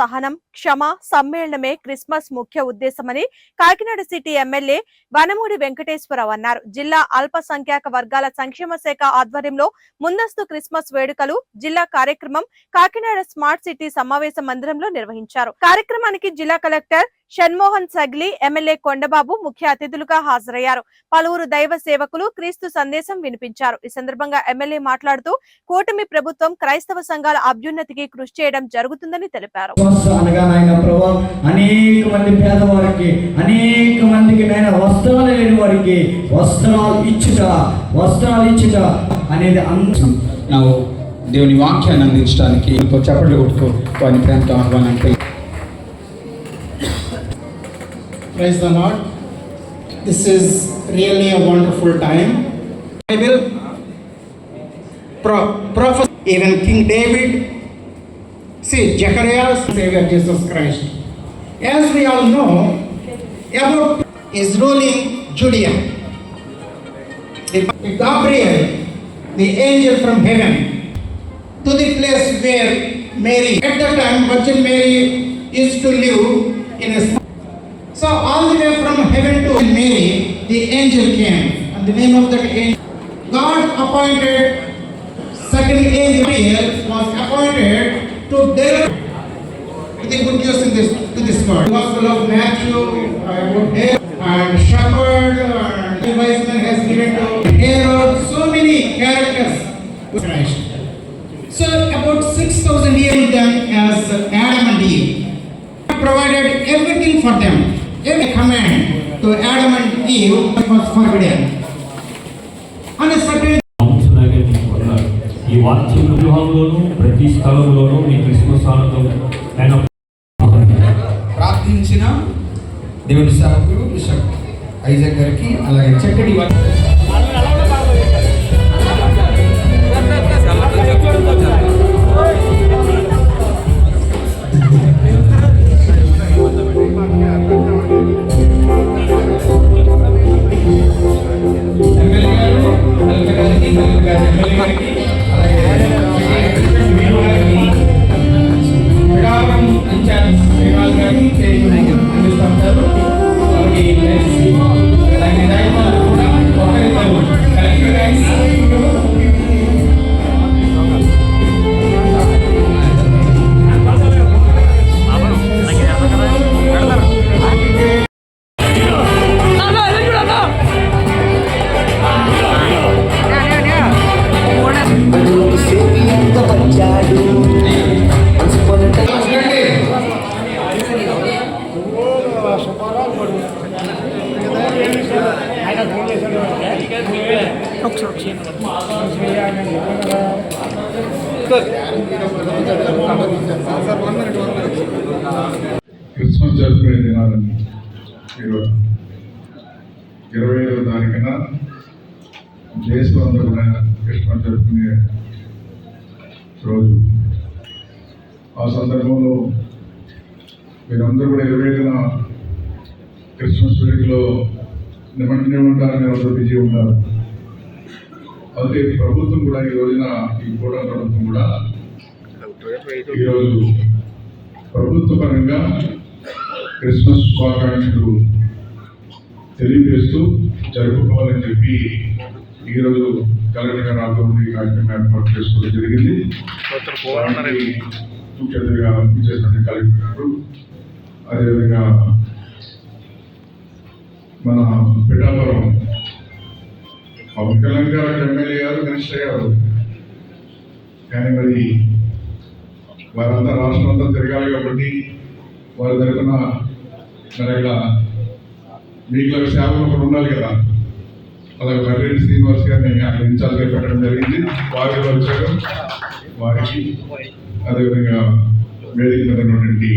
సహనం క్షమ సమ్మేళనమే క్రిస్మస్ ముఖ్య ఉద్దేశమని కాకినాడ సిటీ ఎమ్మెల్యే వనమూడి వెంకటేశ్వరరావు అన్నారు. జిల్లా అల్పసంఖ్యాక వర్గాల సంక్షేమ శాఖ ఆధ్వర్యంలో ముందస్తు క్రిస్మస్ వేడుకలు జిల్లా కార్యక్రమం కాకినాడ స్మార్ట్ సిటీ సమావేశ మందిరంలో నిర్వహించారు. కార్యక్రమానికి జిల్లా కలెక్టర్ షణ్మోహన్ సగ్లి ఎమ్మెల్యే కొండబాబు ముఖ్య అతిథులుగా హాజరయ్యారు. పలువురు దైవ సేవకులు క్రీస్తు సందేశం వినిపించారు. ఈ సందర్భంగా ఎమ్మెల్యే మాట్లాడుతూ కూటమి ప్రభుత్వం క్రైస్తవ సంఘాల అభ్యున్నతికి కృషి చేయడం జరుగుతుందని తెలిపారు. క్రిస్మస్ అనగా నాయన ప్రభా అనేక మంది పేదవారికి అనేక మందికి నాయన వస్త్రాలు లేని వారికి వస్త్రాలు ఇచ్చుట వస్త్రాలు ఇచ్చుట అనేది అంశం ನಾವು దేవుని వాక్యాన్ని అందించడానికి చప్పట్లు కొడుతూ వారిని ప్రేమతో ఆహ్వానం Praise the Lord. This is really a wonderful time. Bible, pro- prophet, even King David, see, Zechariah, Savior Jesus Christ. As we all know, about is ruling Judea. The Gabriel, the angel from heaven, to the place where Mary, at that time, Virgin Mary used to live in a so all the way from heaven to Mary, the angel came, and the name of that angel, God appointed second angel was appointed to deliver the good news in this to this world. Gospel of Matthew, about Herod, and shepherd, and the wise man has given to Herod so many characters. Christ. So about six thousand years them as Adam and Eve provided everything for them. Every command to Adam and Eve was forbidden. On a certain ఈ వాక్య వివాహంలోనూ ప్రతి స్థలంలోనూ మీ Christmas ఆనందం ఆయన ప్రార్థించిన దేవుని సేవకులు bishop Isaac గారికి అలాగే చక్కటి వా- క్రిస్మస్ జరుపుకునే దినాలని ఈరోజు ఇరవై ఐదవ తారీఖున దేశం అంతా కూడా క్రిస్మస్ జరుపుకునే రోజు. ఆ సందర్భంలో మీరందరూ కూడా ఇరవై ఐదున క్రిస్మస్ వేడుకలో నిమగ్నం ఉంటారు మీరు అందరూ బిజీ ఉంటారు అయితే ప్రభుత్వం కూడా ఈ రోజున ఈ కూడా ప్రభుత్వం కూడా ఈరోజు ప్రభుత్వ పరంగా క్రిస్మస్ శుభాకాంక్షలు తెలియజేస్తూ జరుపుకోవాలని చెప్పి ఈరోజు కలెక్టర్ గారు ఆధ్వర్యంలో ఈ కార్యక్రమం ఏర్పాటు చేసుకోవడం జరిగింది. దానికి ముఖ్య అతిథిగా కలెక్టర్ గారు అదేవిధంగా మన పిఠాపురం పవన్ కళ్యాణ్ గారు ఎమ్మెల్యే గారు మినిస్టర్ గారు. కానీ మరి వారంతా రాష్ట్రం అంతా తిరగాలి కాబట్టి వారి తరఫున మరి ఇలా మీకు సేవలు ఒకరు ఉండాలి కదా. అలాగే మర్రెడ్డి శ్రీనివాస్ గారిని అక్కడ ఇన్ఛార్జ్గా పెట్టడం జరిగింది. వారి వచ్చారు. వారికి అదేవిధంగా వేదిక మీద ఉన్నటువంటి